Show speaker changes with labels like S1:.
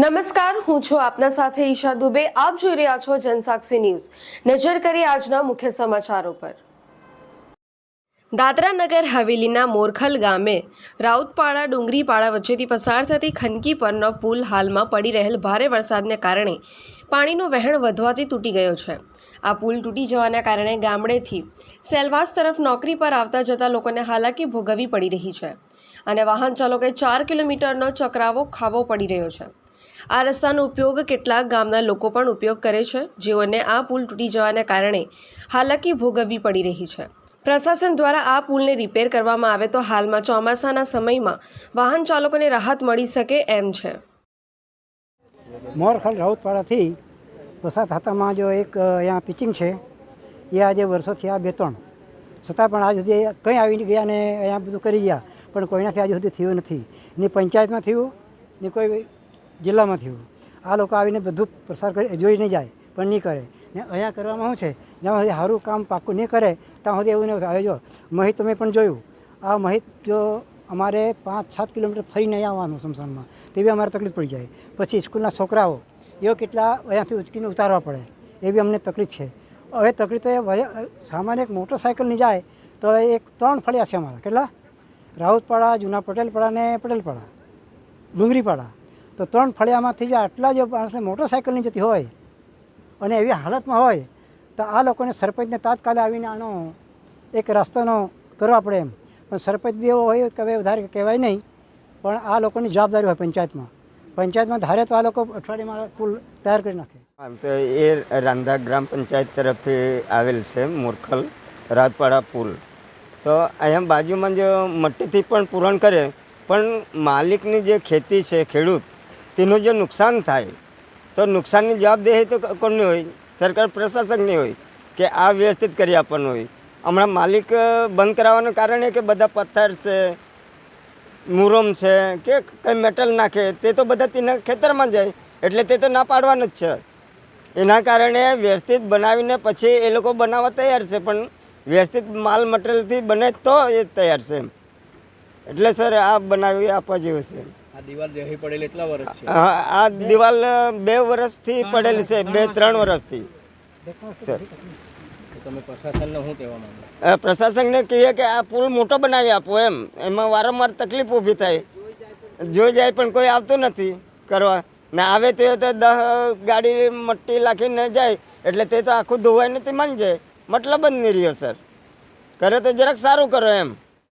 S1: નમસ્કાર, હું છું આપના સાથે ઈશા દુબે. આપ જોઈ રહ્યા છો જનસાક્ષી ન્યૂઝ. નજર કરી આજના મુખ્ય સમાચારો પર. દાદરા નગર હવેલીના મોરખલ ગામે રાઉતપાડા ડુંગરીપાડા વચ્ચેથી પસાર થતી ખનકી પરનો પુલ હાલમાં પડી રહેલ ભારે વરસાદને કારણે પાણીનું વહેણ વધવાથી તૂટી ગયો છે. આ પુલ તૂટી જવાના કારણે ગામડેથી સેલવાસ તરફ નોકરી પર આવતા જતા લોકોને હાલાકી ભોગવવી પડી રહી છે અને વાહન ચાલકોએ ચાર કિલોમીટરનો ચકરાવો ખાવો પડી રહ્યો છે. આ રસ્તાનો ઉપયોગ કેટલાક ગામના લોકો પણ ઉપયોગ કરે છે. જેઓને આ પુલ તૂટી જવાને કારણે હાલાકી ભોગવવી પડી રહી છે. પ્રશાસન દ્વારા આ પુલને રિપેર કરવામાં આવે તો હાલમાં ચોમાસાના સમયમાં વાહન ચાલકોને રાહત મળી શકે એમ છે.
S2: મોરખલ રાઉતપાડાથી પસાર થતામાં જો એક અહીંયા પિચિંગ છે. એ આજે વર્ષોથી આ બે ત્રણ. છતાં પણ આજ સુધી કંઈ આવી ગયા ને અહીંયા બધું કરી ગયા. પણ કોઈનાથી આજ સુધી થયું નથી. ને પંચાયતમાં થયું, ને કોઈ જિલ્લામાં થયું આ લોકો આવીને બધું પ્રસાર કરી જોઈને જાય, પણ નહીં કરે. ને અહીંયા કરવામાં શું છે? જ્યાં સુધી સારું કામ પાક્કું નહીં કરે, ત્યાં સુધી એવું નહીં હવે જો મહિત તમે પણ જોયું, આ મહિત જો અમારે પાંચ, સાત કિલોમીટર ફરીને અહીંયા આવવાનું સમસાનમાં બી અમારે તકલીફ પડી જાય. પછી સ્કૂલના છોકરાઓ, એઓ કેટલા અહીંયાથી ઉચકીને ઉતારવા પડે એ બી અમને તકલીફ છે. હવે તકલીફ તો સામાન્ય એક મોટરસાઇકલની જાય, તો એક ત્રણ ફળિયા છે અમારા. કેટલા? રાઉતપાડા જૂના પટેલપાડા ને પટેલપાડા, ડુંગરીપાડા. તો ત્રણ ફળિયામાંથી જે આટલા જો માણસને મોટરસાઇકલની જતી હોય અને એવી હાલતમાં હોય, તો આ લોકોને સરપંચને તાત્કાલિક આવીને આનો એક રસ્તાનો કરવા પડે એમ. પણ સરપંચ બી એવો હોય કે હવે વધારે કહેવાય નહીં, પણ આ લોકોની જવાબદારી હોય પંચાયતમાં. પંચાયતમાં ધારે તો આ લોકો અઠવાડિયામાં પુલ તૈયાર કરી નાખે.
S3: આમ તો એ રાંધા ગ્રામ પંચાયત તરફથી આવેલ છે મોરખલ રાજપાડા પુલ. તો અહીંયા બાજુમાં જો મટ્ટીથી પણ પૂરણ કરે, પણ માલિકની જે ખેતી છે, ખેડૂત તેનું જે નુકસાન થાય, તો નુકસાનની જવાબદેહી તો કોની હોય? સરકાર પ્રશાસકની હોય કે આ વ્યવસ્થિત કરી આપવાનું હોય? હમણાં માલિક બંધ કરાવવાનું કારણ એ કે બધા પથ્થર છે, મુરમ છે, કે કંઈ મેટલ નાખે, તે તો બધા તેના ખેતરમાં જાય, એટલે તે તો ના પાડવાનું જ છે. એના કારણે વ્યવસ્થિત બનાવીને પછી એ લોકો બનાવવા તૈયાર છે, પણ વ્યવસ્થિત માલ મટીરિયલથી બને તો એ તૈયાર છે એટલે સર, આ બનાવી આપવા જેવું છે.
S4: આ દિવાલ પડેલી એટલા વર્ષ છે.
S3: આ દિવાલ બે વર્ષથી પડેલી છે બે ત્રણ વર્ષથી સર
S4: તમે પ્રશાસનને શું કહેવા માંગો?
S3: પ્રશાસનને કહીએ કે આ પુલ મોટો બનાવી આપો એમ. એમાં વારંવાર તકલીફ ઊભી થાય. જોઈ જાય પણ કોઈ આવતું નથી કરવા. ને આવે તે તો દહ ગાડી મટ્ટી લાખીને જાય એટલે તે તો આખું ધોવાઈને તે માન જાય મતલબ જ નહીં રહ્યો સર કરે તો જરાક સારું કરો એમ.